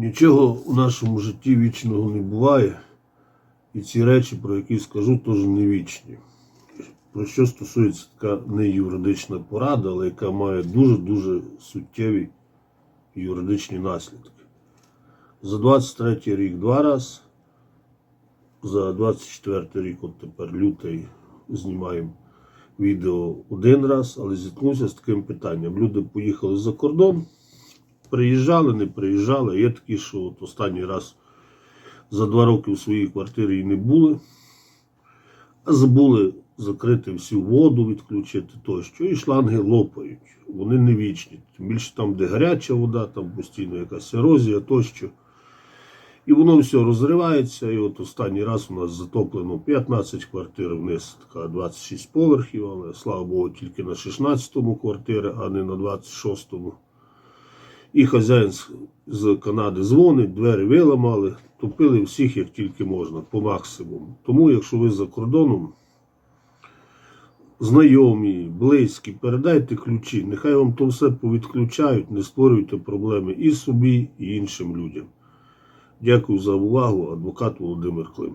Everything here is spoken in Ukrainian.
Нічого у нашому житті вічного не буває. І ці речі, про які скажу, теж не вічні. Про що стосується така не юридична порада, але яка має дуже-дуже суттєві юридичні наслідки. За 23 рік два раз, за 24 рік, от тепер лютий, знімаємо відео один раз, але зіткнувся з таким питанням. Люди поїхали за кордон, приїжджали, не приїжджали. Є такі, що от останній раз за два роки в своїй квартирі і не були, а забули закрити всю воду, відключити тощо, і шланги лопають. Вони не вічні. Тим більше там, де гаряча вода, там постійно якась ерозія тощо. І воно все розривається. І от останній раз у нас затоплено 15 квартир вниз, така 26 поверхів, але слава Богу, тільки на 16-му квартири, а не на 26-му. І хазяїн з- Канади дзвонить, двері виламали, топили всіх як тільки можна, по максимуму. Тому, якщо ви за кордоном, знайомі, близькі, передайте ключі, нехай вам то все повідключають, не створюйте проблеми і собі, і іншим людям. Дякую за увагу, адвокат Володимир Клим.